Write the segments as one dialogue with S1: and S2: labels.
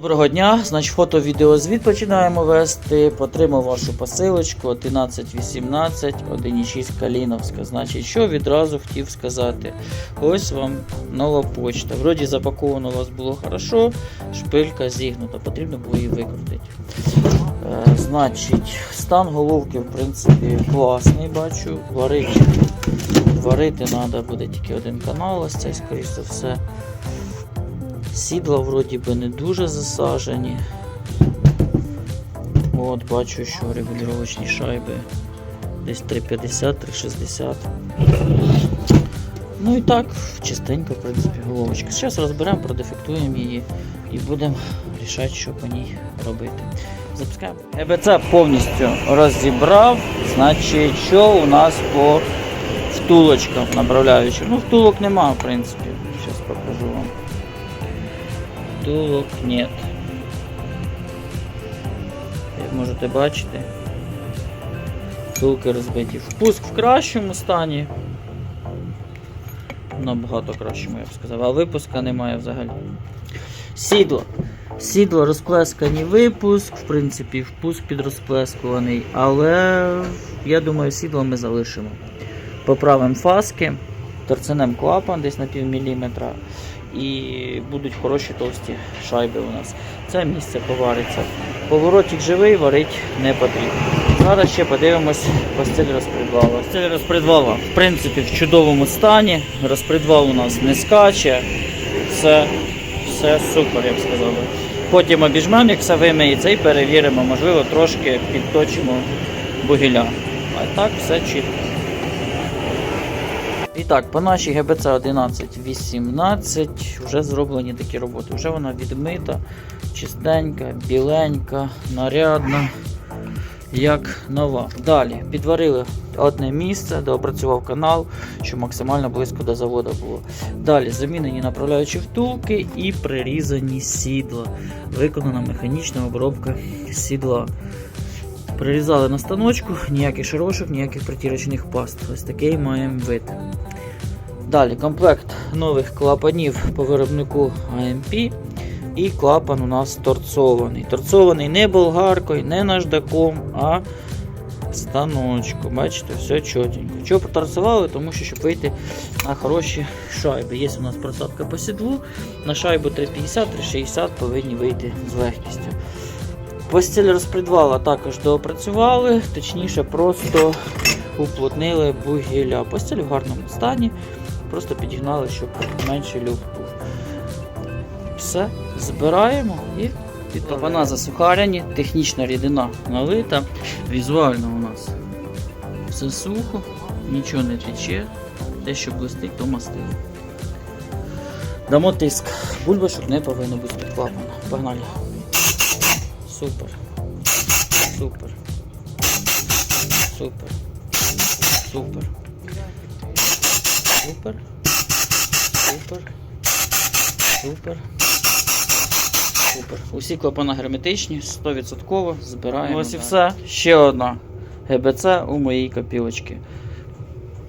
S1: Доброго дня, значить фото-відеозвіт починаємо вести. Потримав вашу посилочку 1118 1.6 Каліновська. Значить, що відразу хотів сказати. Ось вам нова почта. Вроді запаковано у вас було хорошо, шпилька зігнута, потрібно було її викрутити. Е, значить, стан головки, в принципі, класний, бачу. Варити, варити треба буде тільки один канал, ось цей, скоріш все. Сідла вроді би не дуже засажені. От, бачу, що регулювачні шайби десь 350-360. Ну і так, чистенько, в принципі, головочка. Зараз розберемо, продефектуємо її і будемо рішати, що по ній робити. Запускаємо. ГБЦ повністю розібрав. Значить, що у нас по втулочкам направляючим. Ну, втулок нема, в принципі. Втулок нет. Як можете бачити, втулки розбиті. Впуск в кращому стані. Набагато кращому, я б сказав, а випуска немає взагалі. Сідло. Сідло розплескані випуск, в принципі, впуск підрозплескуваний, але я думаю, сідло ми залишимо. Поправимо фаски, торценем клапан десь на пів міліметра і будуть хороші товсті шайби у нас. Це місце повариться. Поворотик живий, варить не потрібно. Зараз ще подивимось постель розпредвала. Постель розпредвала в принципі в чудовому стані. Розпредвал у нас не скаче. Все, все супер, я б сказав. Потім обіжмемо, як все вимиється, і перевіримо, можливо, трошки підточимо бугіля. А так все чітко. І так, по нашій ГБЦ 1118 вже зроблені такі роботи. Вже вона відмита, чистенька, біленька, нарядна, як нова. Далі підварили одне місце, де опрацював канал, щоб максимально близько до заводу було. Далі замінені направляючі втулки і прирізані сідла. Виконана механічна обробка сідла. Прирізали на станочку, ніяких шарошок, ніяких притірочних паст. Ось такий маємо вид. Далі комплект нових клапанів по виробнику AMP. І клапан у нас торцований. Торцований не болгаркою, не наждаком, а станочком. Бачите, все чотенько. Чого проторцували? Тому що щоб вийти на хороші шайби. Є у нас просадка по сідлу. На шайбу 350-360 повинні вийти з легкістю. Постіль розпредвала також доопрацювали, точніше, просто уплотнили бугілля. Постіль в гарному стані, просто підігнали, щоб менше люфт був. Все, збираємо і Клапана засухарені, технічна рідина налита. Візуально у нас все сухо, нічого не тече, те, що блистить, то мастило. Дамо тиск. Бульбашок не повинно бути під. Погнали. Супер. Супер. Супер. Супер. Супер. Супер. Супер. Супер. Усі клапана герметичні, 100% збираємо. Ось і все. Ще одна ГБЦ у моїй копілочці.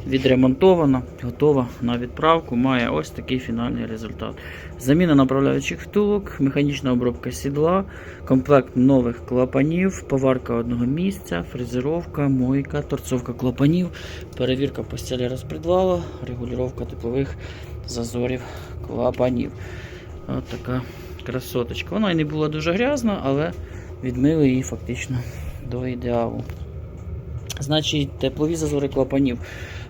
S1: Відремонтована, готова на відправку, має ось такий фінальний результат. Заміна направляючих втулок, механічна обробка сідла, комплект нових клапанів, поварка одного місця, фрезеровка, мойка, торцовка клапанів, перевірка постелі розпредвала, регулювання теплових зазорів клапанів. От така красоточка. Вона і не була дуже грязна, але відмили її фактично до ідеалу. Значить, теплові зазори клапанів.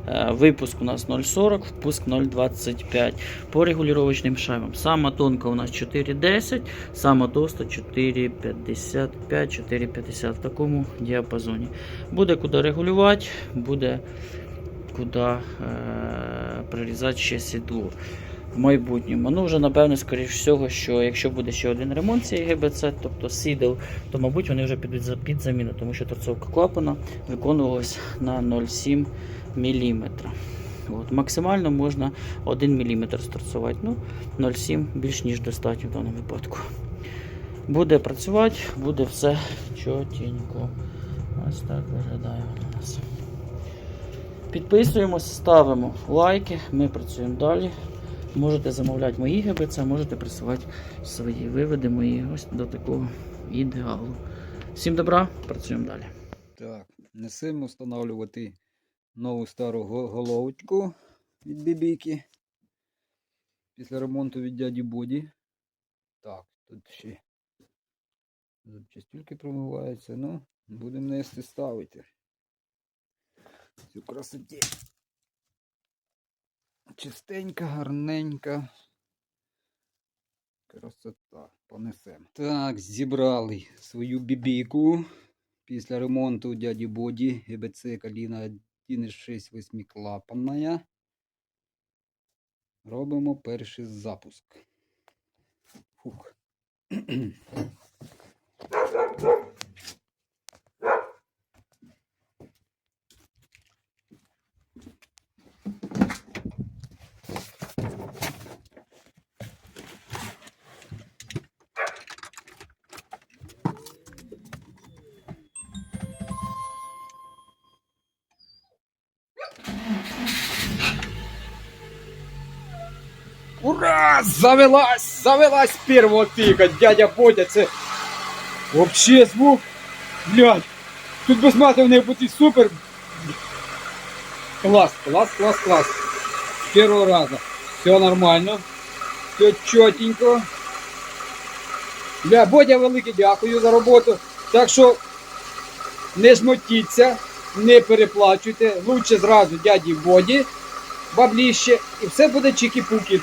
S1: Е, Випуск у нас 0,40, впуск 0,25 по регулювачним шайбам. Сама тонка у нас 4,10, сама товста 4,55, 4,50 в такому діапазоні. Буде куди регулювати, буде куди е, прирізати ще сідло в майбутньому. Ну, вже напевно, скоріш всього, що якщо буде ще один ремонт цієї ГБЦ, тобто сідел, то мабуть вони вже підуть під заміну, тому що торцовка клапана виконувалась на 0,7 мм. От, максимально можна 1 мм сторцувати. Ну, 0,7 більш ніж достатньо в даному випадку. Буде працювати, буде все чотенько. Ось так виглядає у нас. Підписуємося, ставимо лайки, ми працюємо далі. Можете замовляти мої ГБЦ, можете присилати свої виведи мої ось до такого ідеалу. Всім добра, працюємо далі.
S2: Так, несемо встановлювати нову стару головочку від бібіки. Після ремонту від дяді Боді. Так, тут ще запчастюльки промиваються. Ну, будемо нести ставити. Цю красоті. Чистенька, гарненька. Красота. Понесемо. Так, зібрали свою бібіку. Після ремонту дяді Боді ГБЦ Каліна 1.6 восьмиклапанная. Робимо перший запуск. Фух. Ура! Завелась! Завелась первого тика, дядя Бодя, це вообще звук. Блядь, тут без мати в неї бути супер. Клас, клас, клас, клас. З першого разу. Все нормально. Все чотенько. Бля, Бодя велике дякую за роботу. Так що не жмотіться, не переплачуйте. Лучше зразу дяді Боді, бабліще, і все буде чики-пуки.